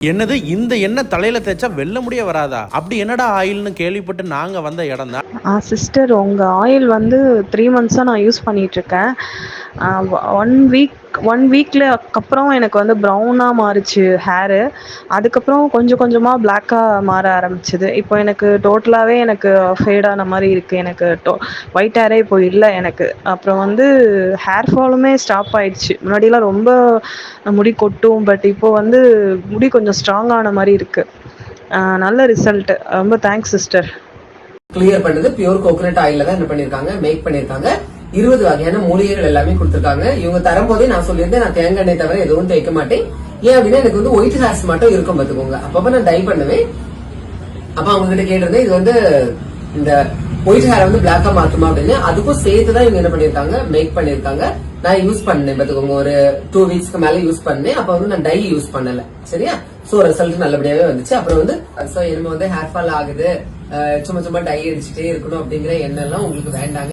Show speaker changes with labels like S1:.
S1: என்னது இந்த எண்ணெய் தலையில தேய்ச்சா வெள்ள முடிய வராதா? அப்படி என்னடா ஆயில்னு கேள்விப்பட்டு நாங்க வந்த இடம் தான்.
S2: சிஸ்டர் உங்கள் ஆயில் வந்து த்ரீ மந்த்ஸாக நான் யூஸ் பண்ணிகிட்ருக்கேன் ஒன் வீக் ஒன் வீக்கில் அப்புறம் எனக்கு வந்து ப்ரௌனாக மாறிச்சு ஹேரு அதுக்கப்புறம் கொஞ்சம் கொஞ்சமாக பிளாக்காக மாற ஆரம்பிச்சுது. இப்போ எனக்கு டோட்டலாகவே எனக்கு ஃபேடான மாதிரி இருக்குது எனக்கு டோ ஒயிட் ஹேரே இப்போ இல்லை எனக்கு. அப்புறம் வந்து ஹேர் ஃபாலுமே ஸ்டாப் ஆயிடுச்சு. முன்னாடிலாம் ரொம்ப முடி கொட்டும் பட் இப்போ வந்து முடி கொஞ்சம் ஸ்ட்ராங்கான மாதிரி இருக்குது நல்ல ரிசல்ட் ரொம்ப தேங்க்ஸ் சிஸ்டர்
S3: கிளியர் பண்ணது. பியூர் கோகோனட் ஆயில தான் என்ன பண்ணியிருக்காங்க. மேக் பண்ணியிருக்காங்க. இருபது வகையான மூலிகைகள் எல்லாமே கொடுத்திருக்காங்க. இவங்க தரும்போதே நான் சொல்லியிருந்தேன் நான் தேங்காய் எண்ணெய் தவிர எதுவும் தேய்க்க மாட்டேன். ஏன் அப்படின்னா எனக்கு வந்து ஒயிட் ஹேர்ஸ் மட்டும் இருக்கும் பாத்துக்கோங்க அப்பப்ப நான் டை பண்ணுவேன். அப்ப அவங்க கிட்ட கேட்டிருந்தேன் இது வந்து இந்த ஒயிட் ஹேரை வந்து பிளாக்கா மாத்துமா அப்படின்னு. அதுக்கும் சேர்த்து தான் இவங்க என்ன பண்ணிருக்காங்க மேக் பண்ணிருக்காங்க நான் யூஸ் பண்ணேன் பாத்துக்கோங்க ஒரு டூ வீக்ஸ்க்கு மேல யூஸ் பண்ணேன். அப்ப வந்து நான் டை யூஸ் பண்ணல. சரியா? சோ ரிசல்ட் நல்லபடியாவே வந்துச்சு. அப்புறம் வந்து சோ இனிமே வந்து ஹேர் ஃபால் ஆகுது. சும்மா சும்மா டை அடிச்சுட்டே இருக்கணும் அப்படிங்கிற எண்ணம் எல்லாம் உங்களுக்கு வேண்டாங்க.